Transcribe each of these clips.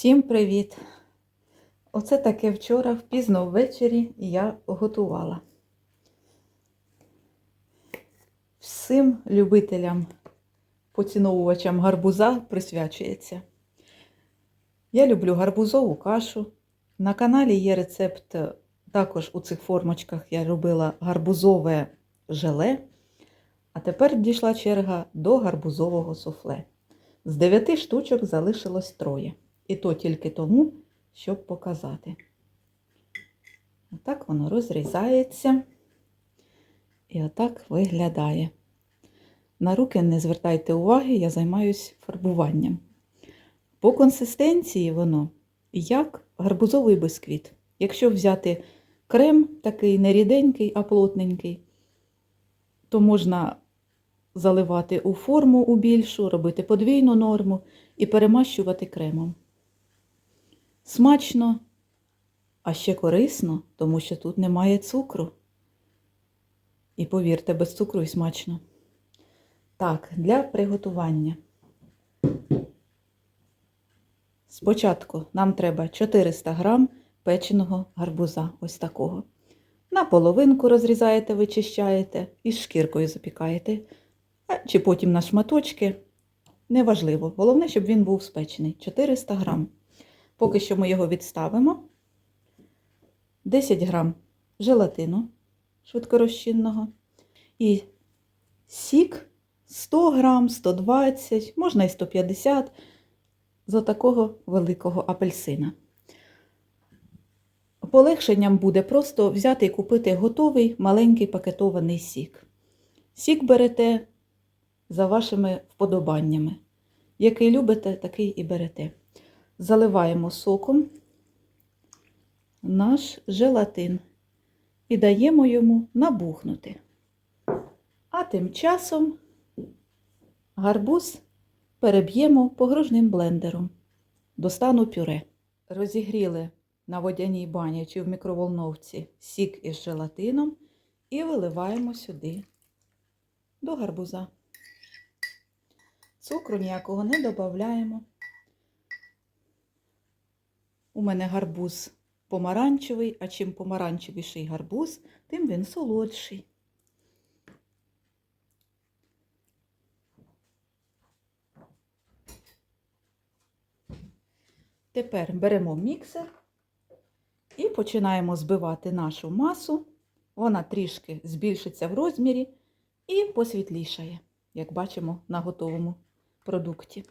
Всім привіт! Оце таке вчора пізно ввечері я готувала. Всім любителям, поціновувачам гарбуза присвячується. Я люблю гарбузову кашу. На каналі є рецепт, також у цих формочках я робила гарбузове желе. А тепер дійшла черга до гарбузового суфле. З дев'яти штучок залишилось троє. І то тільки тому, щоб показати. Отак воно розрізається. І отак виглядає. На руки не звертайте уваги, я займаюся фарбуванням. По консистенції воно як гарбузовий бисквіт. Якщо взяти крем такий не ріденький, а плотненький, то можна заливати у форму у більшу, робити подвійну норму і перемащувати кремом. Смачно, а ще корисно, тому що тут немає цукру. І повірте, без цукру і смачно. Так, для приготування. Спочатку нам треба 400 грам печеного гарбуза, ось такого. На половинку розрізаєте, вичищаєте і шкіркою запікаєте. Чи потім на шматочки. Неважливо. Головне, щоб він був спечений. 400 грам. Поки що ми його відставимо. 10 грам желатину швидкорозчинного. І сік 100 грам, 120, можна і 150 з такого великого апельсина. Полегшенням буде просто взяти і купити готовий маленький пакетований сік. Сік берете за вашими вподобаннями. Який любите, такий і берете. Заливаємо соком наш желатин і даємо йому набухнути. А тим часом гарбуз переб'ємо погружним блендером до стану пюре. Розігріли на водяній бані чи в мікроволновці сік із желатином і виливаємо сюди до гарбуза. Цукру ніякого не додаємо. У мене гарбуз помаранчевий, а чим помаранчевіший гарбуз, тим він солодший. Тепер беремо міксер і починаємо збивати нашу масу. Вона трішки збільшиться в розмірі і посвітлішає, як бачимо на готовому продукті.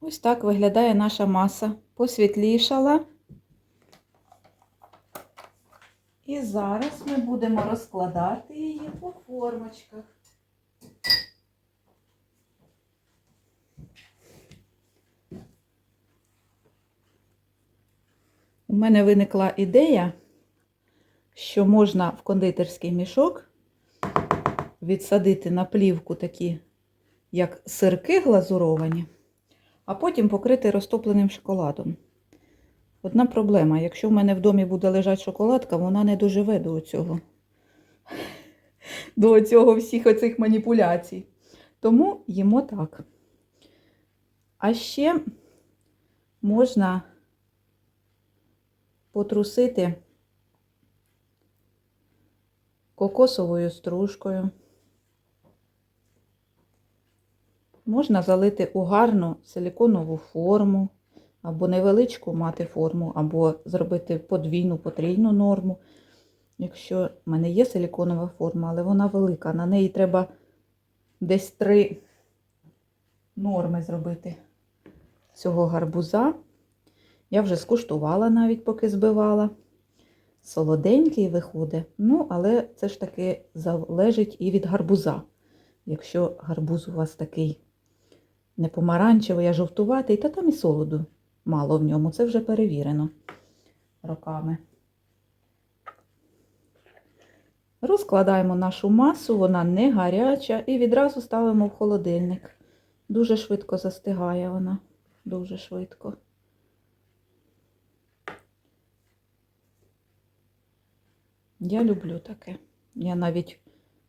Ось так виглядає наша маса. Посвітлішала. І зараз ми будемо розкладати її по формочках. У мене виникла ідея, що можна в кондитерський мішок відсадити на плівку такі, як сирки глазуровані а потім покрити розтопленим шоколадом. Одна проблема, якщо в мене в домі буде лежати шоколадка, вона не доживе до цього, до цього всіх оцих маніпуляцій. Тому їмо так. А ще можна потрусити кокосовою стружкою. Можна залити у гарну силіконову форму, або невеличку мати форму, або зробити подвійну потрійну норму. Якщо в мене є силіконова форма, але вона велика, на неї треба десь три норми зробити цього гарбуза. Я вже скуштувала навіть, поки збивала. солоденький виходить. Ну, але це ж таки залежить і від гарбуза. Якщо гарбуз у вас такий не помаранчевий, а жовтуватий, то там і солоду мало в ньому. Це вже перевірено роками. Розкладаємо нашу масу, вона не гаряча, і відразу ставимо в холодильник. Дуже швидко застигає вона, дуже швидко. Я люблю таке. Я навіть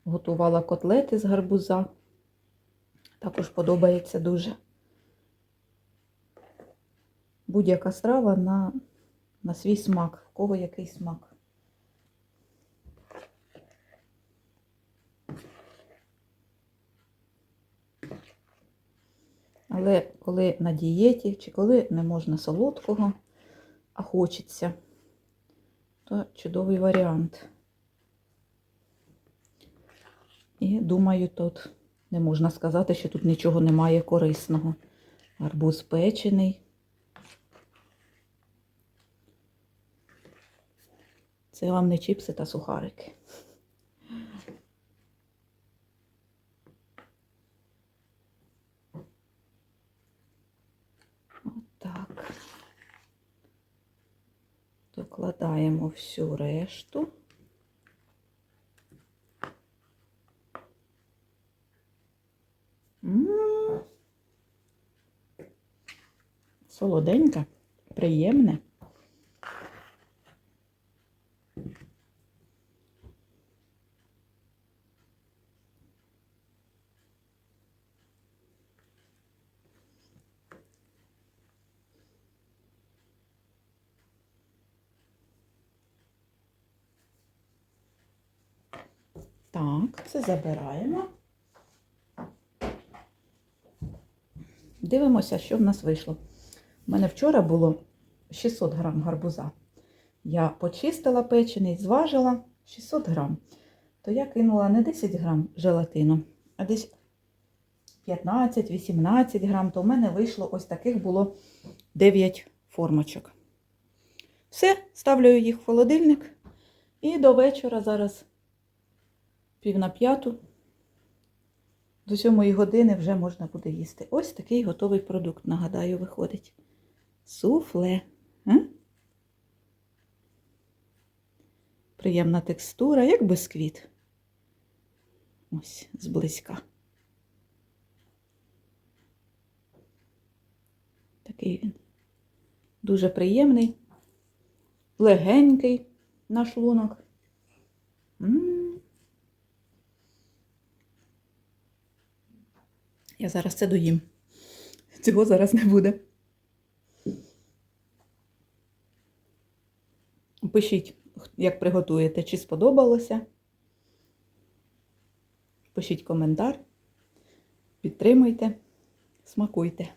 готувала котлети з гарбуза. Також подобається дуже. Будь-яка страва на, на свій смак, в кого який смак. Але коли на дієті, чи коли не можна солодкого, а хочеться, то чудовий варіант. І думаю, тут не можна сказати, що тут нічого немає корисного. Арбуз печений. Це вам не чіпси та сухарики. Отак. Докладаємо всю решту. М. Солоденьке, приємне. Так, це забираємо. Дивимося, що в нас вийшло. У мене вчора було 600 грам гарбуза. Я почистила печений, зважила 600 грам. То я кинула не 10 грам желатину, а десь 15-18 грам. То в мене вийшло ось таких було 9 формочок. Все, ставлю їх в холодильник. І до вечора зараз пів на п'яту. До сьомої години вже можна буде їсти. Ось такий готовий продукт, нагадаю, виходить. Суфле. А? Приємна текстура, як бисквіт. Ось, зблизька. Такий він. Дуже приємний, легенький на шлунок. М. Я зараз це доїм. Цього зараз не буде. Пишіть, як приготуєте, чи сподобалося. Пишіть коментар, підтримуйте, смакуйте.